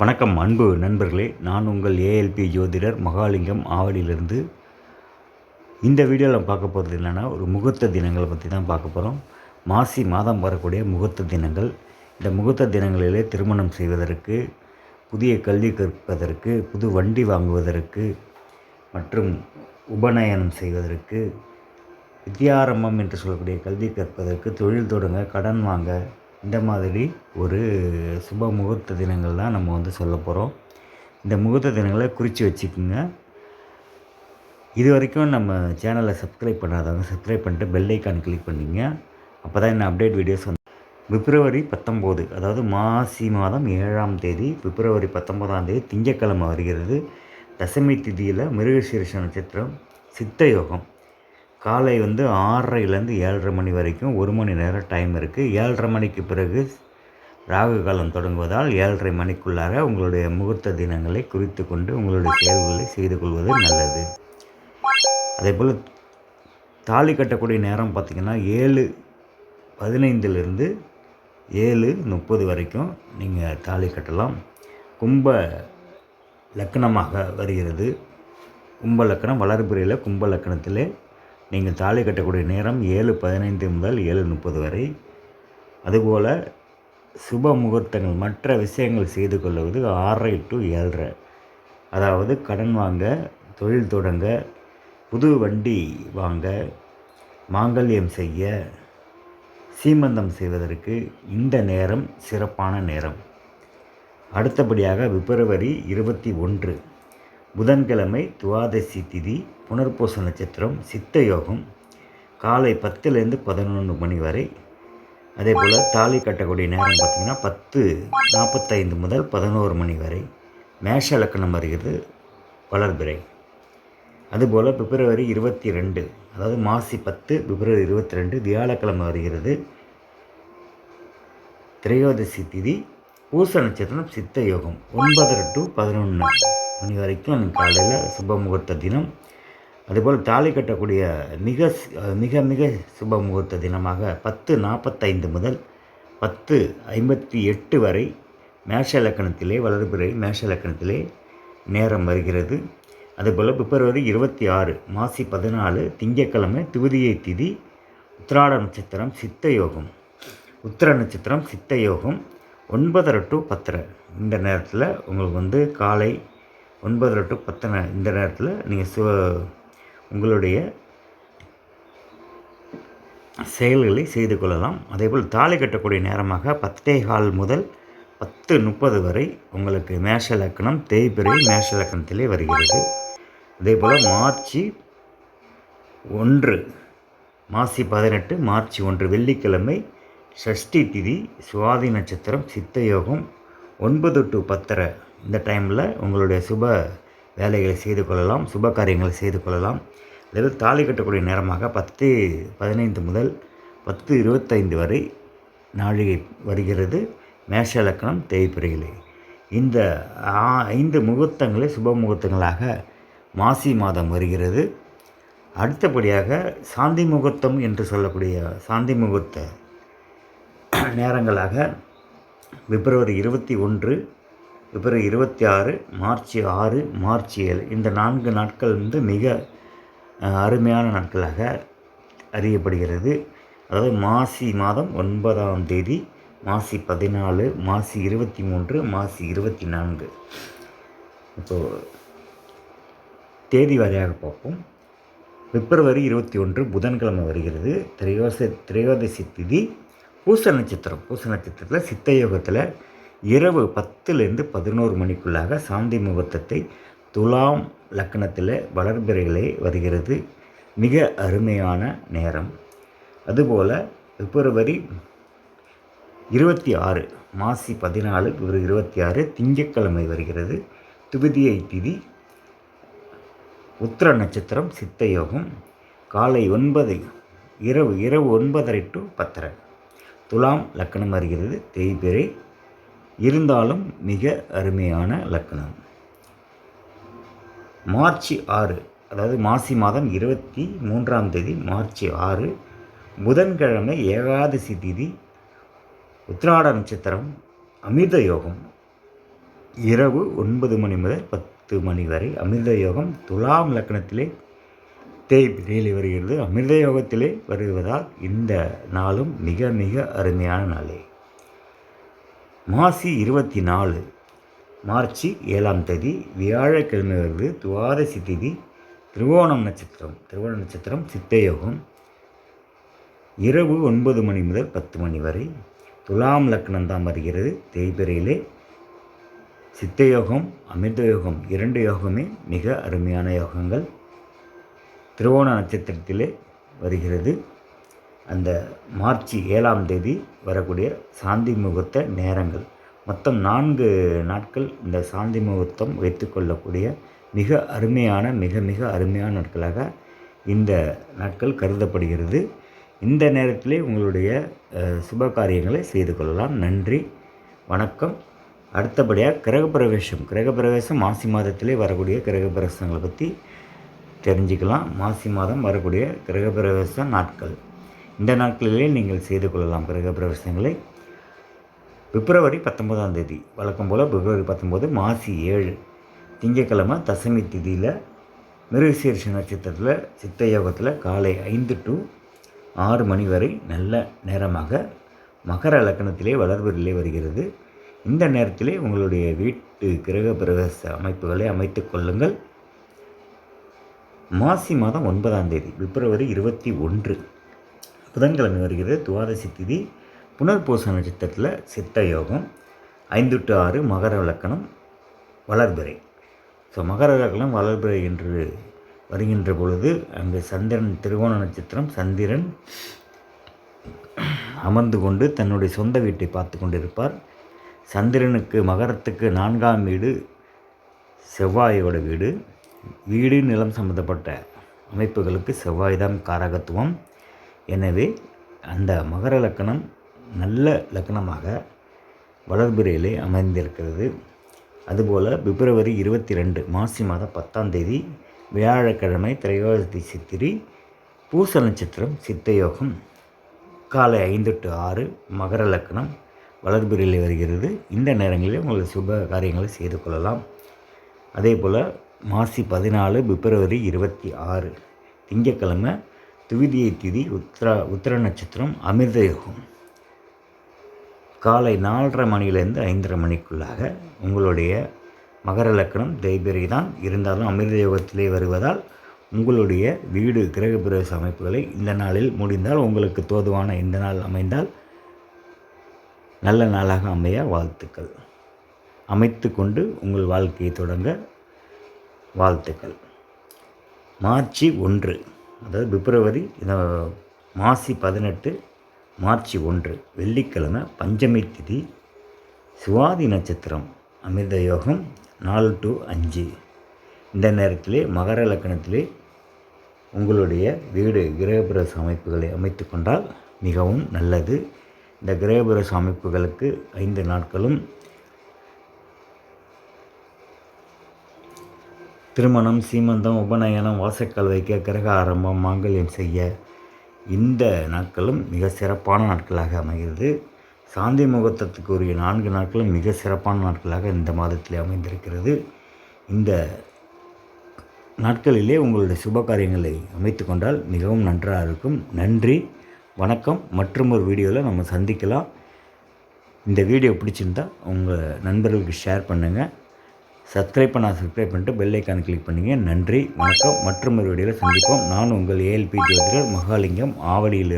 வணக்கம் அன்பு நண்பர்களே. நான் உங்கள் ஏஎல்பி ஜோதிடர் மகாலிங்கம் ஆவலியிலிருந்து. இந்த வீடியோவில் பார்க்க போகிறது என்னென்னா ஒரு முகூர்த்த தினங்களை பற்றி தான் பார்க்க போகிறோம். மாசி மாதம் வரக்கூடிய முகூர்த்த தினங்கள். இந்த முகூர்த்த தினங்களிலே திருமணம் செய்வதற்கு புதிய கல்வி கற்பதற்கு புது வண்டி வாங்குவதற்கு மற்றும் உபநயனம் செய்வதற்கு வித்தியாரம்பம் என்று சொல்லக்கூடிய கல்வி கற்பதற்கு தொழில் தொடங்க கடன் வாங்க இந்த மாதிரி ஒரு சுப முகூர்த்த தினங்கள் தான் நம்ம வந்து சொல்ல போகிறோம் இந்த முகூர்த்த தினங்களை குறித்து வச்சுக்கோங்க. இது வரைக்கும் நம்ம சேனலை சப்ஸ்கிரைப் பண்ணாதவங்க சப்ஸ்கிரைப் பண்ணிட்டு பெல் ஐக்கான் கிளிக் பண்ணிங்க. அப்போ தான் என்ன அப்டேட் வீடியோஸ் வந்து பிப்ரவரி பத்தொம்போது அதாவது மாசி மாதம் ஏழாம் தேதி பிப்ரவரி பத்தொம்போதாம் தேதி திங்கக்கிழமை வருகிறது. தசமி திதியில் மிருகசீரிஷ நட்சத்திரம் சித்த யோகம். காலை வந்து ஆறரைலேருந்து ஏழரை மணி வரைக்கும் ஒரு மணி நேரம் டைம் இருக்குது ஏழரை மணிக்கு பிறகு ராகு காலம் தொடங்குவதால் ஏழரை மணிக்குள்ளார உங்களுடைய முகூர்த்த தினங்களை குறித்து கொண்டு உங்களுடைய செயல்களை செய்து கொள்வது நல்லது. அதே போல் தாலி கட்டக்கூடிய நேரம் பார்த்திங்கன்னா ஏழு பதினைந்திலிருந்து ஏழு முப்பது வரைக்கும் நீங்கள் தாலி கட்டலாம். கும்ப லக்கணமாக வருகிறது. கும்ப லக்கணம் வளர்புறையில் கும்ப லக்கணத்திலே நீங்கள் தாலி கட்டக்கூடிய நேரம் ஏழு பதினைந்து முதல் ஏழு முப்பது வரை. அதுபோல் சுப முகூர்த்தங்கள் மற்ற விஷயங்கள் செய்து கொள்வது ஆறரை டு ஏழரை. அதாவது கடன் வாங்க தொழில் தொடங்க புது வண்டி வாங்க மாங்கல்யம் செய்ய சீமந்தம் செய்வதற்கு இந்த நேரம் சிறப்பான நேரம். அடுத்தபடியாக பிப்ரவரி இருபத்தி ஒன்று. புதன்கிழமை துவாதசி திதி புனர்பூச நட்சத்திரம் சித்த யோகம் காலை பத்துலேருந்து பதினொன்று மணி வரை. அதே போல் தாலி கட்டக்கூடிய நேரம் பார்த்திங்கன்னா பத்து நாற்பத்தைந்து முதல் பதினோரு மணி வரை. மேஷ லக்கணம் வருகிறது வளர்பிறை. அதுபோல் பிப்ரவரி இருபத்தி ரெண்டு அதாவது மாசி பத்து பிப்ரவரி இருபத்தி ரெண்டு வியாழக்கிழமை வருகிறது. திரையோதசி திதி பூச நட்சத்திரம் சித்த யோகம் ஒன்பதரை டு பதினொன்று. மணி வரைக்கும் காலையில் சுப முகூர்த்த தினம். அதுபோல் தாலி கட்டக்கூடிய மிக மிக மிக சுப முகூர்த்த தினமாக பத்து நாற்பத்தைந்து முதல் பத்து ஐம்பத்தி எட்டு வரை மேஷ இலக்கணத்திலே வளர்பிறை மேஷ இலக்கணத்திலே நேரம் வருகிறது. அதுபோல் பிப்ரவரி இருபத்தி ஆறு மாசி பதினாலு திங்கட்கிழமை துவிதியை திதி உத்திராட நட்சத்திரம் சித்த யோகம். உத்திர நட்சத்திரம் சித்த யோகம். ஒன்பதரை டு பத்தரை. இந்த நேரத்தில் உங்களுக்கு வந்து காலை ஒன்பதரை டு பத்தனை இந்த நேரத்தில் நீங்கள் சு உங்களுடைய செயல்களை செய்து கொள்ளலாம். அதேபோல் தாலி கட்டக்கூடிய நேரமாக பத்தே கால் முதல் பத்து முப்பது வரை உங்களுக்கு மேஷ லக்கணம் தேய்பிறை மேஷ லக்கணத்திலே வருகிறது. அதேபோல் மார்ச் ஒன்று மாசி பதினெட்டு மார்ச் ஒன்று வெள்ளிக்கிழமை ஷஷ்டி திதி சுவாதி நட்சத்திரம் சித்த யோகம் ஒன்பது டு பத்தரை இந்த டைமில் உங்களுடைய சுப வேலைகளை செய்து கொள்ளலாம் சுப காரியங்களை செய்து கொள்ளலாம். அதாவது தாலி கட்டக்கூடிய நேரமாக பத்து பதினைந்து முதல் பத்து இருபத்தைந்து வரை நாழிகை வருகிறது. மேஷ லக்கணம் தேய்பிரையிலே இந்த ஐந்து முகூர்த்தங்களே சுப முகூர்த்தங்களாக மாசி மாதம் வருகிறது. அடுத்தபடியாக சாந்தி முகூர்த்தம் என்று சொல்லக்கூடிய சாந்தி முகூர்த்த நேரங்களாக பிப்ரவரி இருபத்தி ஒன்று பிப்ரவரி இருபத்தி ஆறு மார்ச் ஆறு மார்ச் ஏழு. இந்த நான்கு நாட்கள் வந்து மிக அருமையான நாட்களாக அறியப்படுகிறது. அதாவது மாசி மாதம் ஒன்பதாம் தேதி மாசி பதினாலு மாசி இருபத்தி மூன்று மாசி இருபத்தி நான்கு. இப்போது தேதி வாரியாக பார்ப்போம். பிப்ரவரி இருபத்தி ஒன்று புதன்கிழமை வருகிறது. திரையோச திரையோதசி திதி பூச நட்சத்திரம். பூச நட்சத்திரத்தில் சித்த யோகத்தில் இரவு பத்துலேருந்து பதினோரு மணிக்குள்ளாக சாந்தி முகூர்த்தத்தை துலாம் லக்கணத்தில் வளர்பிறைகளே வருகிறது. மிக அருமையான நேரம். அதுபோல் பிப்ரவரி இருபத்தி ஆறு மாசி பதினாலு பிப்ரவரி இருபத்தி ஆறு திங்கட்கிழமை வருகிறது. துபதியை திதி உத்திர நட்சத்திரம் சித்த யோகம் காலை ஒன்பது இரவு இரவு ஒன்பதரை டு பத்தரை. துலாம் லக்கணம் வருகிறது. தேய்பிறை இருந்தாலும் மிக அருமையான லக்னம் மார்ச் ஆறு அதாவது மாசி மாதம் இருபத்தி மூன்றாம் தேதி மார்ச் ஆறு புதன்கிழமை ஏகாதசி திதி உத்திராட நட்சத்திரம் அமிர்த யோகம். இரவு ஒன்பது மணி முதல் பத்து மணி வரை அமிர்த யோகம் துலாம் லக்னத்திலே தேய்பிரையில் வருகிறது. அமிர்த யோகத்திலே வருவதால் இந்த நாளும் மிக மிக அருமையான நாளே. மாசி இருபத்தி நாலு மார்ச் ஏழாம் தேதி வியாழக்கிழமை வருது துவாதசி தேதி திருவோணம் நட்சத்திரம் திருவோண நட்சத்திரம் சித்தயோகம். இரவு ஒன்பது மணி முதல் பத்து மணி வரை துலாம் லக்னம் தான் வருகிறது தேய்பிரையிலே. சித்தயோகம் அமிர்த யோகம் இரண்டு யோகமே மிக அருமையான யோகங்கள். திருவோண நட்சத்திரத்திலே வருகிறது. அந்த மார்ச் ஏழாம் தேதி வரக்கூடிய சாந்தி முகூர்த்த நேரங்கள். மொத்தம் நான்கு நாட்கள் இந்த சாந்தி முகூர்த்தம் வைத்துக்கொள்ளக்கூடிய மிக அருமையான மிக மிக அருமையான நாட்களாக இந்த நாட்கள் கருதப்படுகிறது. இந்த நேரத்திலே உங்களுடைய சுப காரியங்களை செய்து கொள்ளலாம். நன்றி வணக்கம். அடுத்தபடியாக கிரகப்பிரவேசம். கிரகப்பிரவேசம் மாசி மாதத்திலே வரக்கூடிய கிரகப்பிரவேசங்களை பற்றி தெரிஞ்சுக்கலாம். மாசி மாதம் வரக்கூடிய கிரகப்பிரவேச நாட்கள். இந்த நாட்களிலே நீங்கள் செய்து கொள்ளலாம். கிரகப்பிரவேசங்களை பிப்ரவரி பத்தொன்பதாம் தேதி வழக்கம் போல் பிப்ரவரி பத்தொம்போது மாசி ஏழு திங்கக்கிழமை தசமி திதியில் மிருகசீர்ஷ நட்சத்திரத்தில் சித்த யோகத்தில் காலை ஐந்து டு ஆறு மணி வரை நல்ல நேரமாக மகர லக்கணத்திலே வளர்வரிலே வருகிறது. இந்த நேரத்திலே உங்களுடைய வீட்டு கிரக பிரவேச அமைப்புகளை அமைத்து கொள்ளுங்கள். மாசி மாதம் ஒன்பதாம் தேதி பிப்ரவரி இருபத்தி ஒன்று. புதன்கிழமை வருகிறது துவாதசி திதி புனர்பூச நட்சத்திரத்தில் சித்த யோகம் ஐந்து டு ஆறு மகர விளக்கணம் வளர்பிறை. ஸோ மகர விளக்கணம் வளர்பிறை என்று வருகின்ற பொழுது அங்கே சந்திரன் திருவோண நட்சத்திரம் சந்திரன் அமர்ந்து கொண்டு தன்னுடைய சொந்த வீட்டை பார்த்து கொண்டிருப்பார். சந்திரனுக்கு மகரத்துக்கு நான்காம் வீடு செவ்வாயோட வீடு. வீடு நிலம் சம்பந்தப்பட்ட அமைப்புகளுக்கு செவ்வாய் தான் காரகத்துவம். எனவே அந்த மகர லக்கணம் நல்ல லக்கணமாக வளர்பிறையிலே அமைந்திருக்கிறது. அதுபோல் பிப்ரவரி இருபத்தி ரெண்டு மாசி மாதம் பத்தாம் தேதி வியாழக்கிழமை திரையோதி சித்திரி பூச நட்சத்திரம் சித்தயோகம் காலை ஐந்து டு ஆறு மகர லக்கணம் வளர்பிறையில் வருகிறது. இந்த நேரங்களில் உங்கள் சுப காரியங்களை செய்து கொள்ளலாம். அதே போல் மாசி பதினாலு பிப்ரவரி இருபத்தி ஆறு திங்கக்கிழமை துவிதியை திதி உத்திரா உத்திர நட்சத்திரம் அமிர்த யோகம் காலை நாலரை மணிலேருந்து ஐந்தரை மணிக்குள்ளாக உங்களுடைய மகர லக்கணம் தெய்பெரி தான் இருந்தாலும் அமிர்த யோகத்திலே வருவதால் உங்களுடைய வீடு கிரகப்பிரவேச அமைப்புகளை இந்த நாளில் முடிந்தால் உங்களுக்கு தோதுவான இந்த நாள் அமைந்தால் நல்ல நாளாக அமைய வாழ்த்துக்கள். அமைத்து கொண்டு உங்கள் வாழ்க்கையை தொடங்க வாழ்த்துக்கள். மார்ச் ஒன்று. அதாவது பிப்ரவரி மாசி பதினெட்டு மார்ச் ஒன்று வெள்ளிக்கிழமை பஞ்சமி திதி சுவாதி நட்சத்திரம் அமிர்த யோகம் நாலு டு அஞ்சு. இந்த நேரத்திலே மகர லக்கணத்திலே உங்களுடைய வீடு கிரகபிரச அமைப்புகளை அமைத்து கொண்டால் மிகவும் நல்லது. இந்த கிரகபிரச அமைப்புகளுக்கு ஐந்து நாட்களும் திருமணம் சீமந்தம் உபநயனம் வாசக்கால் வைக்க கிரக ஆரம்பம் மாங்கல்யம் செய்ய. இந்த நாட்களும் மிக சிறப்பான நாட்களாக அமைகிறது. சாந்தி முகூர்த்தத்துக்கு உரிய நான்கு நாட்களும் மிக சிறப்பான நாட்களாக இந்த மாதத்தில் அமைந்திருக்கிறது. இந்த நாட்களிலே உங்களுடைய சுப காரியங்களை அமைத்து கொண்டால் மிகவும் நன்றாக இருக்கும். நன்றி வணக்கம். மற்றும் ஒரு வீடியோவில் நம்ம சந்திக்கலாம். இந்த வீடியோ பிடிச்சிருந்தா உங்கள் நண்பர்களுக்கு ஷேர் பண்ணுங்கள் சப்ஸ்கிரைப் பண்ண சப்ஸ்கிரைப் பண்ணிட்டு பெல் ஐக்கான் கிளிக் பண்ணுங்கள் நன்றி வணக்கம். மற்றும் ஒரு வீடியோவில் சந்திப்போம். நான் உங்கள் ஏஎல்பி ஜோதிடர் மகாலிங்கம் ஆவடியிலிருந்து.